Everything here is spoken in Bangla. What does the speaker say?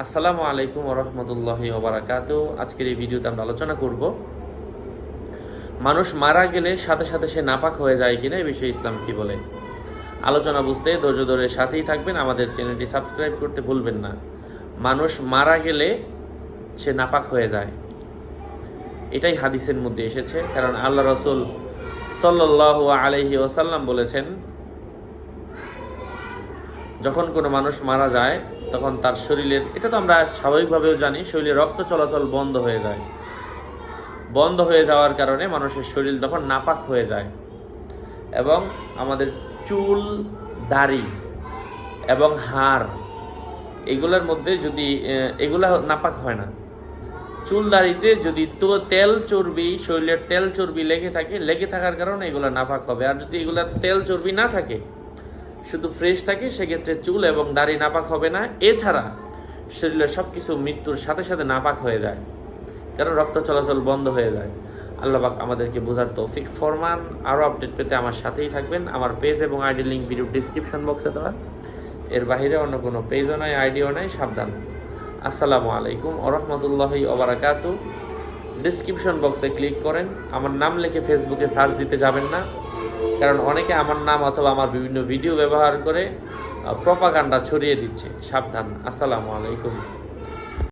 আসসালামু আলাইকুম রহমতুল্লাহি ওবরাকাত। আজকের এই ভিডিওতে আমরা আলোচনা করব, মানুষ মারা গেলে সাথে সাথে সে নাপাক হয়ে যায় কিনা এই বিষয়ে ইসলাম কি বলে? আলোচনা বুঝতে ধৈর্য ধরে সাথেই থাকবেন। আমাদের চ্যানেলটি সাবস্ক্রাইব করতে ভুলবেন না। মানুষ মারা গেলে সে নাপাক হয়ে যায়। এটাই হাদিসের মধ্যে এসেছে, কারণ আল্লাহ রসুল সাল্লাহ আলহি ওসাল্লাম বলেছেন যখন কোনো মানুষ মারা যায়, তখন তার শরীরের, এটা তো আমরা স্বাভাবিকভাবেও জানি, শরীরে রক্ত চলাচল বন্ধ হয়ে যায়। বন্ধ হয়ে যাওয়ার কারণে মানুষের শরীর তখন নাপাক হয়ে যায়। এবং আমাদের চুল, দাড়ি এবং হাড়, এগুলোর মধ্যে যদি এগুলা নাপাক হয় না। চুল, দাড়িতে যদি তো তেল চর্বি, শরীরের তেল চর্বি লেগে থাকে, লেগে থাকার কারণে এগুলো নাপাক হবে। আর যদি এগুলা তেল চর্বি না থাকে শুধু ফ্রেশ থাকে, সেক্ষেত্রে চুল এবং দাড়ি নাপাক হবে না। এছাড়া শরীরের সব কিছু মৃত্যুর সাথে সাথে নাপাক হয়ে যায়, কারণ রক্ত চলাচল বন্ধ হয়ে যায়। আল্লাহবাক আমাদেরকে বোঝার তৌফিক ফরমান। আরও আপডেট পেতে আমার সাথেই থাকবেন। আমার পেজ এবং আইডি লিঙ্ক ভিডিও ডিসক্রিপশন বক্সে দেওয়া। এর বাইরে অন্য কোনো পেজও নাই, আইডিও নাই, সাবধান। আসসালামু আলাইকুম আরহামতুল্লাহি ওবরাকাতু। ডিসক্রিপশন বক্সে ক্লিক করেন। আমার নাম লিখে ফেসবুকে সার্চ দিতে যাবেন না। কারণ অনেকে আমার নাম অথবা আমার বিভিন্ন ভিডিও ব্যবহার করে প্রপাগান্ডা ছড়িয়ে দিচ্ছে। সাবধান। আসসালামু আলাইকুম।